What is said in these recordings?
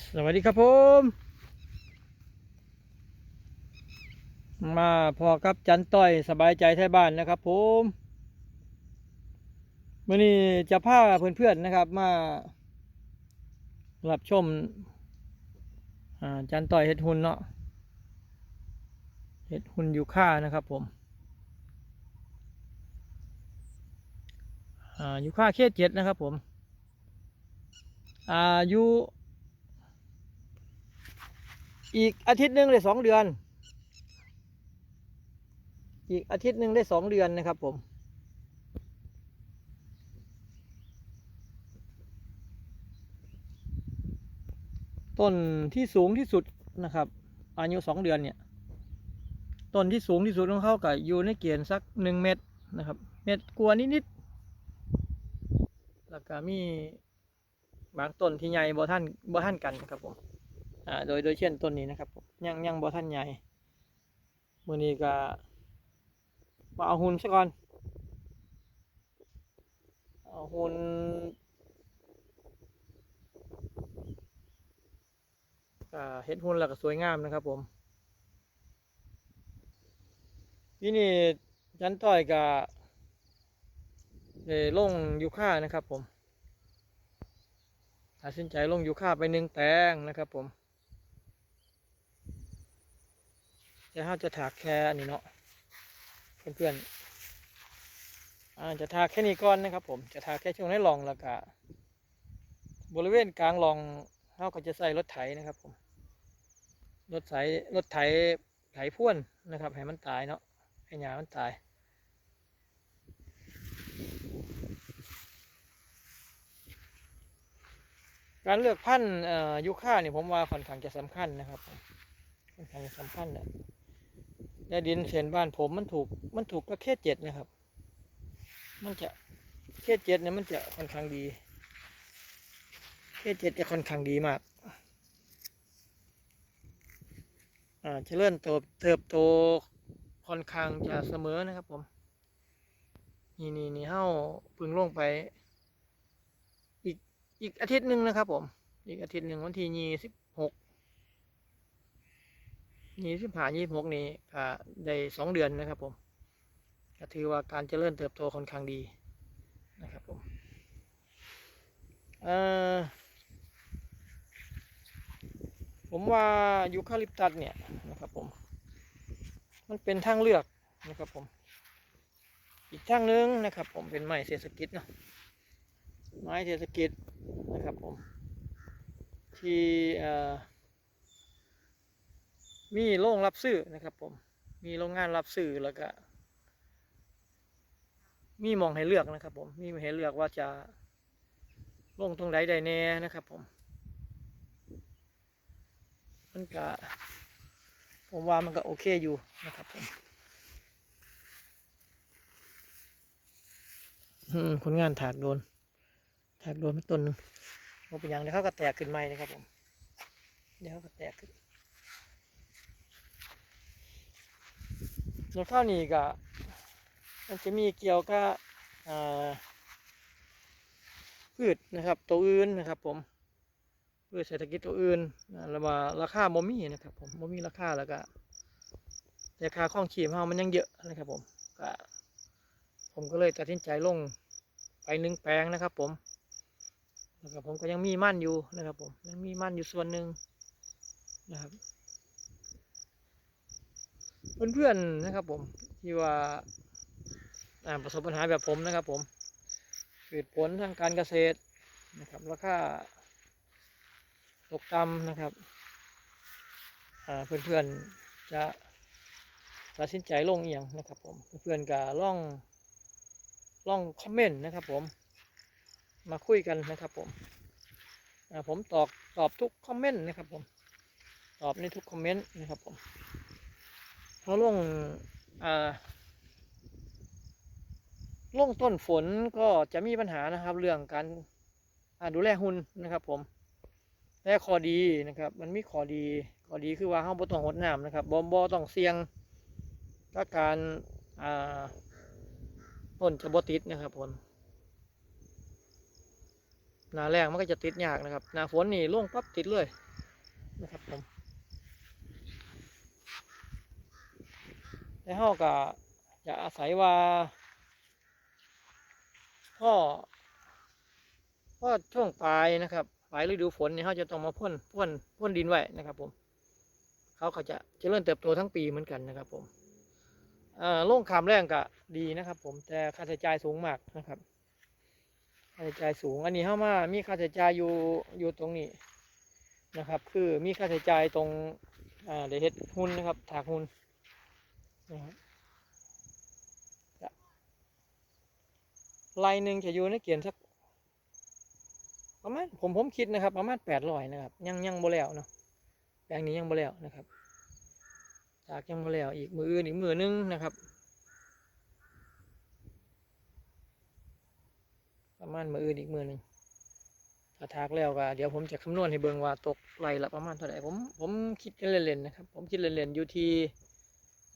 สวัสดีครับผม มาพอครับจันต้อยสบายใจไทยบ้านนะครับผมมื่อนี้จะพาเพื่อนๆนะครับมารับชมอ่าจันต้อยเห็ดหุ่นเนาะเห็ดหุ่นอยู่ค่านะครับผมอ่าอยู่ค่าเคเจ็ดนะครับผมอายุ อีกอาทิตย์หนึ่งได้สองเดือน อีกอาทิตย์หนึ่งได้สองเดือนนะครับผม ต้นที่สูงที่สุดนะครับ อายุสองเดือนเนี่ย ต้นที่สูงที่สุดของเขาก็อยู่ในเกียนสักหนึ่งเมตรนะครับ เมตรกว่านิดๆแล้วก็มีบางต้นที่ใหญ่บ่ท่านบ่ท่านกันครับผม อ่าโดยโดยเช่นต้นนี้นะครับยังยังบ่ท่านใหญ่มือนี้ก็มาเอาหุ่นซะก่อนเอาหุ่นเห็ดหุ่นแล้วก็สวยงามนะครับผมที่นี่จันต้อยก็ได้ลงยูค่านะครับผมตัดสินใจลงยูค่าไปหนึ่งแตงนะครับผม เดี๋ยวเราจะถากแค่อันนี้เนาะเพื่อนๆอาจะถากแค่นี้ก่อนนะครับผมจะถากแค่ช่วงในรองแล้วก็บริเวณกลางรองเราก็จะใส่รถไถนะครับผมรถไถรถไถไถพ่วนนะครับให้มันตายเนาะให้หญ้ามันตายการเลือกพันธุ์อ่อยูค่าเนี่ยผมว่าค่อนข้างจะสำคัญนะครับค่อนข้างจะสำคัญนะ และดินเศนบ้านผมมันถูกมันถูกก็แค่เจ็ดนะครับ มันจะแค่เจ็ดเนี่ยมันจะค่อนข้างดีแค่เจ็ดจะค่อนข้างดีมากอ่าเจริญเติบเติบโตค่อนข้างจะเสมอนะครับผม นี่นี่นี่เฮ้าพึ่งลงไป อีกอีกอาทิตย์หนึ่งนะครับผม อีกอาทิตย์หนึ่งวันที่ยี่สิบ ยี่สิบห้ายี่สิบหกนี้ก็ได้สองเดือนนะครับผมก็ถือว่าการเจริญเติบโตค่อนข้างดีนะครับผมเอ่อผมว่ายูคาลิปตัสเนี่ยนะครับผม มันเป็นทางเลือกนะครับผม อีกทางหนึงนะครับ ผมเป็นไม้เศรษฐกิจเนาะไม้เศรษฐกิจนะครับผมที่เอ่อ มีโรงรับซื้อนะครับผม มีโรงงานรับซื้อแล้วก็ มีมองให้เลือกนะครับผม มีให้เลือกว่าจะลงตรงใดใดแน่นะครับผม มันก็ผมว่ามันก็โอเคอยู่นะครับผมอืมผลงานถากโดน ถากโดนไปต้นหนึงมันเป็นอย่างเดี๋ยวเขาก็แตกขึ้นใหม่นะครับผม เดี๋ยวเขาก็แตกขึ้น แล้วข้าวนี้ก็มันจะมีเกี่ยวกับพืชนะครับ ตัวอื่นนะครับ ผมพืชเศรษฐกิจตัวอื่นนะแล้วว่าราคาโมมี่นะครับผมโมมี่ราคาแล้วก็ราคาข้องขีมเฮามันยังเยอะนะครับ ผมก็ผมก็เลยตัดสินใจลงไปหนึ่งแปลงนะครับผมนะครับผมก็ยังมีมั่นอยู่นะครับ ผมยังมีมั่นอยู่ส่วนหนึ่งนะครับ เพื่อนๆนะครับผมที่ว่าประสบปัญหาแบบผมนะครับผมเกิดผลทางการเกษตรนะครับราคาตกต่ำนะครับเพื่อนๆจะตัดสินใจลงเอียงนะครับผมเพื่อนๆก็ล่องล่องคอมเมนต์นะครับผมมาคุยกันนะครับผมผมตอบตอบทุกคอมเมนต์นะครับผมตอบในทุกคอมเมนต์นะครับผม เขาลงอ่าลงต้นฝนก็จะมีปัญหานะครับ เรื่องการดูแลหุ่นนะครับผมและข้อดีนะครับ มันมีข้อดีข้อดีคือว่าเราบ่ต้องหดน้ำนะครับบ่บ่ต้องเสี่ยงกับการต้นจะบ่ติดนะครับผมหนาแรงมันก็จะติดยากนะครับหนาฝนนี่ล่วงปั๊บติดเลยนะครับผม แต่เฮาก็จะอาศัยว่าพ่อพ่อช่วงปลายนะครับปลายฤดูฝนเนี่ยเขาจะต้องมาพ่นพ่นพ่นดินไว้นะครับ ผมเขาก็จะจะเจริญเติบโตทั้งปีเหมือนกันนะครับ ผมเอ่งขามแรงก็ดีนะครับ ผมแต่ค่าใช้จ่ายสูงมากนะครับค่าใช้จ่ายสูง อันนี้เข้ามามีค่าใช้จ่ายอยู่อยู่ตรงนี้นะครับ คือมีค่าใช้จ่ายตรงอ่าเดี๋ยวเฮ็ดหุ้นนะครับถากหุ้น นะครับจะลายหนึ่งจะอยู่ในเกียนสักประมาณผมผมคิดนะครับ ประมาณแปดร้อยนะครับ ยังยังบ่แล้วเนาะแปลงนี้ยังบ่แล้วนะครับ จากยังบ่แล้วอีกมืออื่นอีกมือนึงนะครับ ประมาณมืออื่นอีกมือหนึ่งถ้าทากแล้วก็เดี๋ยวผมจะคำนวณให้เบิ่งว่าตกไรละประมาณเท่าไหร่ผมผมคิดเล่นๆนะครับ ผมคิดเล่นๆอยู่ที่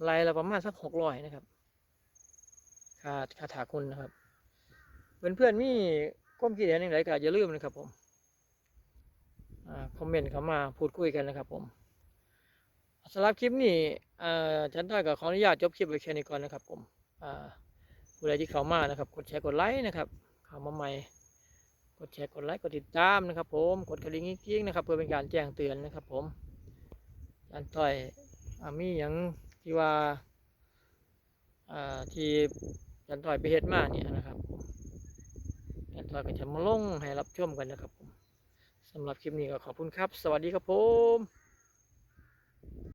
ไรละประมาณสักหกร้อยนะครับคาคาถาคุณนะครับ เพื่อนเพื่อนๆมีความคิดเห็นอย่างไรก็อย่าลืมนะครับผมคอมเมนต์เข้ามาพูดคุยกันนะครับผมสำหรับคลิปนี้ฉันต้อยก็ขออนุญาตจบคลิปไว้แค่นี้ก่อนนะครับผมอ่าผู้ใดที่เข้ามานะครับ กดแชร์กดไลค์นะครับเข้ามาใหม่ กดแชร์กดไลค์กดติดตามนะครับผม กดกระดิ่งกิ๊งๆนะครับ เพื่อเป็นการแจ้งเตือนนะครับผมอันต่อยอามีอย่าง ที่ว่าที่จันต่อยไปเฮ็ดมาเนี่ยนะครับผมจันต่อยก็จะมาลงให้รับชมกันนะครับผมสำหรับคลิปนี้ก็ขอบคุณครับ สวัสดีครับผม